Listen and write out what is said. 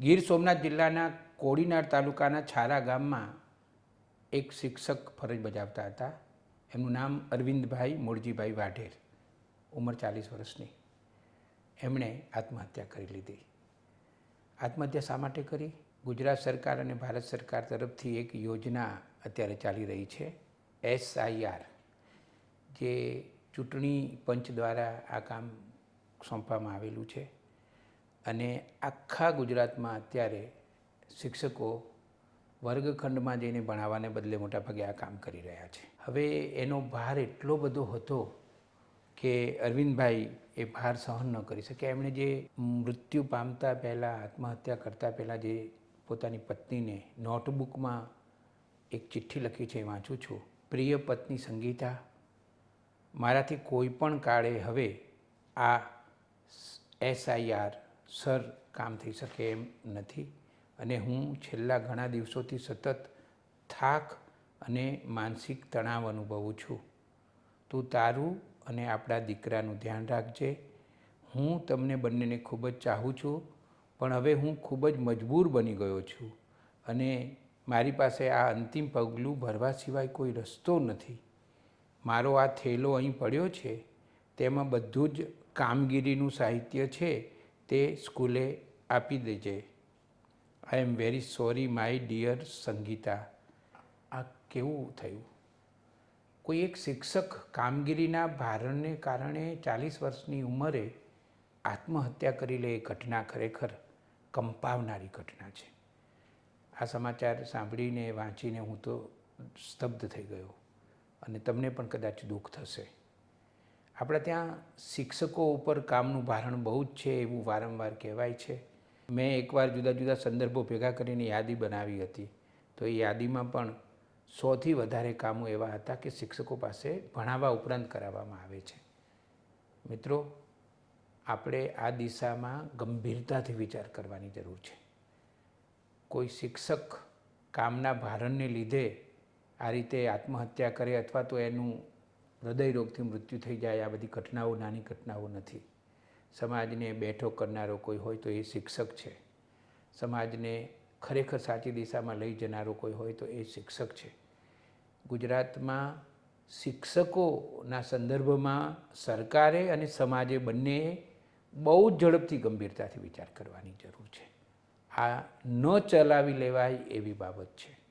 ગીર સોમનાથ જિલ્લાના કોડીનાર તાલુકાના છારા ગામમાં એક શિક્ષક ફરજ બજાવતા હતા. એમનું નામ અરવિંદભાઈ મોરજીભાઈ વાઢેર. ઉંમર ચાલીસ વર્ષની. એમણે આત્મહત્યા કરી લીધી. આત્મહત્યા શા માટે કરી? ગુજરાત સરકાર અને ભારત સરકાર તરફથી એક યોજના અત્યારે ચાલી રહી છે, એસઆઈઆર, જે ચૂંટણી પંચ દ્વારા આ કામ સોંપવામાં આવેલું છે. અને આખા ગુજરાતમાં અત્યારે શિક્ષકો વર્ગખંડમાં જઈને ભણાવવાને બદલે મોટાભાગે આ કામ કરી રહ્યા છે. હવે એનો ભાર એટલો બધો હતો કે અરવિંદભાઈ એ ભાર સહન ન કરી શકે એમણે જે મૃત્યુ પામતા પહેલાં, આત્મહત્યા કરતાં પહેલાં જે પોતાની પત્નીને નોટબુકમાં એક ચિઠ્ઠી લખી છે એ વાંચું છું. પ્રિય પત્ની સંગીતા, મારાથી કોઈ પણ કાળે હવે આ એસઆઈઆર સર કામ થઈ શકે એમ નથી. અને હું છેલ્લા ઘણા દિવસોથી સતત થાક અને માનસિક તણાવ અનુભવું છું. તું તારું અને આપણા દીકરાનું ધ્યાન રાખજે. હું તમને બંનેને ખૂબ જ ચાહું છું, પણ હવે હું ખૂબ જ મજબૂર બની ગયો છું અને મારી પાસે આ અંતિમ પગલું ભરવા સિવાય કોઈ રસ્તો નથી. મારો આ થેલો અહીં પડ્યો છે. તેમાં બધું જ કામગીરીનું સાહિત્ય છે. તે સ્કૂલે આપી દેજે. I am very sorry my dear Sangeeta. આ કેવું થયું? કોઈ એક શિક્ષક કામગીરીના ભારણને કારણે ચાલીસ વર્ષની ઉંમરે આત્મહત્યા કરી લે એ ઘટના ખરેખર કંપાવનારી ઘટના છે. આ સમાચાર સાંભળીને વાંચીને હું તો સ્તબ્ધ થઈ ગયો અને તમને પણ કદાચ દુઃખ થશે. આપણા ત્યાં શિક્ષકો ઉપર કામનું ભારણ બહુ જ છે એવું વારંવાર કહેવાય છે. મેં એકવાર જુદા જુદા સંદર્ભો ભેગા કરીને યાદી બનાવી હતી. તો એ યાદીમાં પણ સોથી વધારે કામો એવા હતા કે શિક્ષકો પાસે ભણાવવા ઉપરાંત કરાવવામાં આવે છે. મિત્રો, આપણે આ દિશામાં ગંભીરતાથી વિચાર કરવાની જરૂર છે. કોઈ શિક્ષક કામના ભારણને લીધે આ રીતે આત્મહત્યા કરે અથવા તો એનું હૃદયરોગથી મૃત્યુ થઈ જાય, આ બધી ઘટનાઓ, નાની ઘટનાઓ નથી. સમાજને બેઠો કરનારો કોઈ હોય તો એ શિક્ષક છે. સમાજને ખરેખર સાચી દિશામાં લઈ જનારો કોઈ હોય તો એ શિક્ષક છે. ગુજરાતમાં શિક્ષકોના સંદર્ભમાં સરકારે અને સમાજે બંને બહુ જ ઝડપથી ગંભીરતાથી વિચાર કરવાની જરૂર છે. આ ન ચલાવી લેવાય એવી બાબત છે.